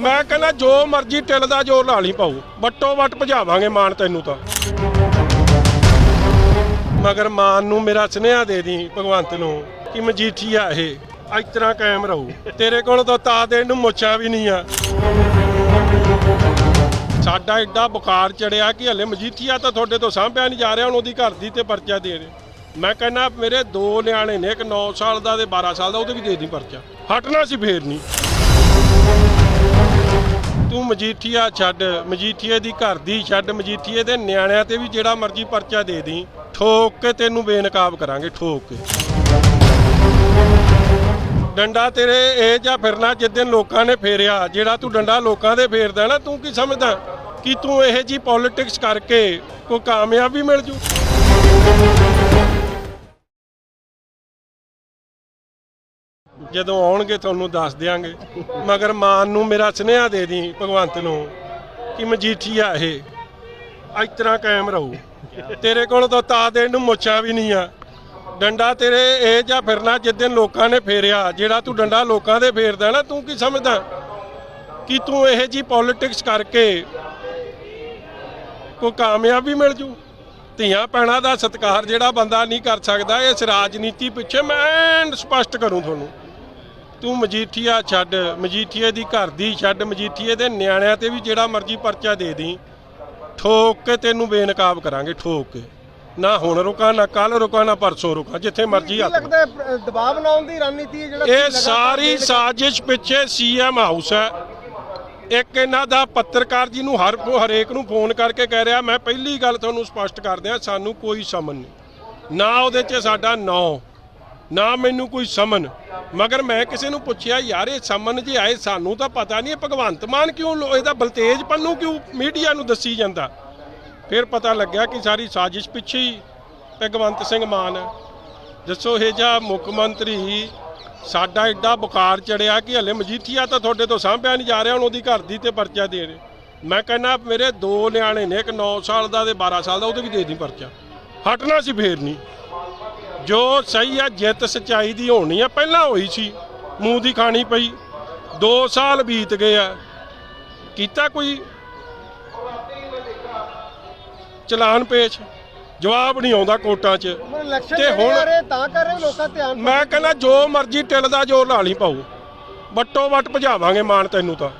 ਮੈਂ ਕਹਿੰਦਾ ਜੋ ਮਰਜ਼ੀ ਟਿੱਲ ਦਾ ਜ਼ੋਰ ਲਾ ਲਈ ਪਾਉ ਵੱਟੋ ਵੱਟ ਭਜਾਵਾਂਗੇ ਮਾਨ ਤੈਨੂੰ ਤਾਂ। ਮਗਰ ਮਾਨ ਨੂੰ ਮੇਰਾ ਸੁਨੇਹਾ ਦੇ ਦੀ ਭਗਵੰਤ ਨੂੰ ਕਿ ਮਜੀਠੀਆ ਇਹ ਇਸ ਤਰ੍ਹਾਂ ਕਾਇਮ ਰਹੂ। ਤੇਰੇ ਕੋਲ ਤਾਂ ਤਾ ਦੇਣ ਨੂੰ ਮੁੱਛਾਂ ਵੀ ਨਹੀਂ ਆ। ਸਾਡਾ ਐਡਾ ਬੁਖਾਰ ਚੜਿਆ ਕਿ ਹਲੇ ਮਜੀਠੀਆ ਤਾਂ ਤੁਹਾਡੇ ਤੋਂ ਸਾਂਭਿਆ ਨਹੀਂ ਜਾ ਰਿਹਾ, ਹੁਣ ਉਹਦੀ ਘਰ ਦੀ ਤੇ ਪਰਚਾ ਦੇ ਦੇ ਮੈਂ ਕਹਿੰਦਾ ਮੇਰੇ ਦੋ ਨਿਆਣੇ ਨੇ, ਇੱਕ 9 ਸਾਲ ਦਾ ਤੇ 12 ਸਾਲ ਦਾ, ਉਹਦੇ ਵੀ ਦੇ ਦੀ ਪਰਚਾ। ਹਟਣਾ ਸੀ ਫੇਰ ਨਹੀਂ। ਤੂੰ ਮਜੀਠੀਆ ਛੱਡ, ਮਜੀਠੀਏ ਦੀ ਘਰ ਦੀ ਛੱਡ, ਮਜੀਠੀਏ ਦੇ ਨਿਆਣਿਆਂ ਤੇ ਵੀ ਜਿਹੜਾ ਮਰਜ਼ੀ ਪਰਚਾ ਦੇ ਦੀ ਠੋਕ ਕੇ ਤੈਨੂੰ ਬੇਨਕਾਬ ਕਰਾਂਗੇ, ਠੋਕ ਕੇ। ਡੰਡਾ ਤੇਰੇ ਇਹ ਜਾਂ ਫਿਰਨਾ ਜਿੱਦਨ ਲੋਕਾਂ ਨੇ ਫੇਰਿਆ, ਜਿਹੜਾ ਤੂੰ ਡੰਡਾ ਲੋਕਾਂ ਦੇ ਫੇਰਦਾ ਨਾ, ਤੂੰ ਕੀ ਸਮਝਦਾ ਕਿ ਤੂੰ ਇਹ ਜੀ ਪੋਲਿਟਿਕਸ ਕਰਕੇ ਕੋਈ ਕਾਮਯਾਬੀ ਮਿਲ ਜੂ? ਜਦੋਂ ਆਉਣਗੇ ਤੁਹਾਨੂੰ ਦੱਸ ਦਿਆਂਗੇ। ਮਗਰ ਮਾਨ ਨੂੰ ਮੇਰਾ ਸੁਨੇਹਾ ਦੇ ਦੀ ਭਗਵੰਤ ਨੂੰ ਕਿ ਮਜੀਠੀਆ ਇਹ। ਇਸ ਤਰ੍ਹਾਂ ਕਾਇਮ ਰਹੂ। ਤੇਰੇ ਕੋਲ ਤਾਂ ਤਾ ਦੇਣ ਨੂੰ ਮੁੱਛਾਂ ਵੀ ਨਹੀਂ ਆ। ਡੰਡਾ ਤੇਰੇ ਇਹ ਜਾਂ ਫਿਰਨਾ ਜਿੱਦਨ ਲੋਕਾਂ ਨੇ ਫੇਰਿਆ। ਜਿਹੜਾ ਤੂੰ ਡੰਡਾ ਲੋਕਾਂ ਦੇ ਫੇਰਦਾ ਨਾ, ਤੂੰ ਕੀ ਸਮਝਦਾ? ਕਿ ਤੂੰ ਇਹ ਜੀ ਪੋਲਿਟਿਕਸ ਕਰਕੇ ਕੋਈ ਕਾਮਯਾਬੀ ਮਿਲ ਜੂ? ਧੀਆਂ ਭੈਣਾਂ ਦਾ ਸਤਿਕਾਰ ਜਿਹੜਾ ਬੰਦਾ ਨਹੀਂ ਕਰ ਸਕਦਾ, ਇਸ ਰਾਜਨੀਤੀ ਪਿੱਛੇ ਮੈਂ ਸਪਸ਼ਟ ਕਰੂੰ ਤੁਹਾਨੂੰ। ਤੂੰ ਮਜੀਠੀਆ ਛੱਡ ਮਜੀਠੀਏ ਦੀ ਘਰ ਦੀ ਛੱਡ ਮਜੀਠੀਏ ਦੇ ਨਿਆਣਿਆਂ ਤੇ ਵੀ ਜਿਹੜਾ ਮਰਜ਼ੀ ਪਰਚਾ ਦੇ ਦੀ ਠੋਕ ਕੇ ਤੈਨੂੰ ਬੇਨਕਾਬ ਕਰਾਂਗੇ ਠੋਕ ਕੇ। ਨਾ ਹੁਣ ਰੁਕਾ ਨਾ ਕੱਲ ਰੁਕਾ ਨਾ ਪਰਸੋਂ ਰੁਕਾ ਜਿੱਥੇ ਮਰਜ਼ੀ ਹੱਥ ਲੱਗਦਾ ਦਬਾਅ ਬਣਾਉਣ ਦੀ ਰਣਨੀਤੀ ਜਿਹੜਾ ਇਹ ਸਾਰੀ ਸਾਜ਼ਿਸ਼ ਪਿੱਛੇ ਸੀਐਮ ਹਾਊਸ ਹੈ। ਇੱਕ ਇਹਨਾਂ ਦਾ ਪੱਤਰਕਾਰ ਜੀ ਨੂੰ ਹਰ ਹਰੇਕ ਨੂੰ ਫੋਨ ਕਰਕੇ ਕਹਿ ਰਿਹਾ ਮੈਂ ਪਹਿਲੀ ਗੱਲ ਤੁਹਾਨੂੰ ਸਪਸ਼ਟ ਕਰ ਦਿਆਂ ਸਾਨੂੰ ਕੋਈ ਸਮਨ ਨਹੀਂ। ਨਾ ਉਹਦੇ 'ਚ ਸਾਡਾ ਨਾਂ ਨਾ ਮੈਨੂੰ ਕੋਈ ਸਮਨ। ਮਗਰ ਮੈਂ ਕਿਸੇ ਨੂੰ ਪੁੱਛਿਆ, ਯਾਰ, ਇਹ ਸਮਨ ਜੇ ਆਏ, ਸਾਨੂੰ ਤਾਂ ਪਤਾ ਨਹੀਂ, ਇਹ ਭਗਵੰਤ ਮਾਨ ਕਿਉਂ ਲੋ- ਇਹਦਾ ਬਲਤੇਜ ਪੰਨੂ ਕਿਉਂ ਮੀਡੀਆ ਨੂੰ ਦੱਸੀ ਜਾਂਦਾ? ਫਿਰ ਪਤਾ ਲੱਗਿਆ ਕਿ ਸਾਰੀ ਸਾਜ਼ਿਸ਼ ਪਿੱਛੇ ਹੀ ਭਗਵੰਤ ਸਿੰਘ ਮਾਨ। ਹੈ ਦੱਸੋ, ਇਹ ਜਿਹਾ ਮੁੱਖ ਮੰਤਰੀ ਸਾਡਾ ਐਡਾ ਬੁਖਾਰ ਚੜਿਆ ਕਿ ਹਲੇ ਮਜੀਠੀਆ ਤਾਂ ਤੁਹਾਡੇ ਤੋਂ ਸਾਂਭਿਆ ਨਹੀਂ ਜਾ ਰਿਹਾ, ਹੁਣ ਉਹਦੀ ਘਰ ਦੀ ਤੇ ਪਰਚਾ ਦੇ ਦੇ ਮੈਂ ਕਹਿੰਦਾ, ਮੇਰੇ ਦੋ ਨਿਆਣੇ ਨੇ, ਇੱਕ 9 ਸਾਲ ਦਾ ਤੇ 12 ਸਾਲ ਦਾ, ਉਹਦੇ ਵੀ ਦੇ ਦੀ ਪਰਚਾ। ਹਟਣਾ ਸੀ ਫੇਰ ਨਹੀਂ। ਜੋ ਸਹੀ ਆ ਜਿੱਤ ਸਚਾਈ ਦੀ ਹੋਣੀ ਆ ਪਹਿਲਾਂ ਹੋਈ ਸੀ ਮੂੰਹ ਦੀ ਖਾਣੀ ਪਈ। 2 ਸਾਲ ਬੀਤ ਗਏ ਆ। ਕੀਤਾ ਕੋਈ ਚਲਾਨ ਪੇਸ਼? ਜਵਾਬ ਨਹੀਂ ਆਉਂਦਾ ਕੋਰਟਾਂ 'ਚ। ਤੇ ਹੁਣ- ਤਾਂ ਕਰ ਰਹੇ ਲੋਕਾਂ ਧਿਆਨ ਮੈਂ ਕਹਿੰਦਾ ਜੋ ਮਰਜ਼ੀ ਟਿਲ ਦਾ ਜ਼ੋਰ ਲਾ ਲਈ ਪਾਉ ਬੱਟੋ ਵੱਟ ਭਜਾਵਾਂਗੇ ਮਾਨ ਤੈਨੂੰ ਤਾਂ।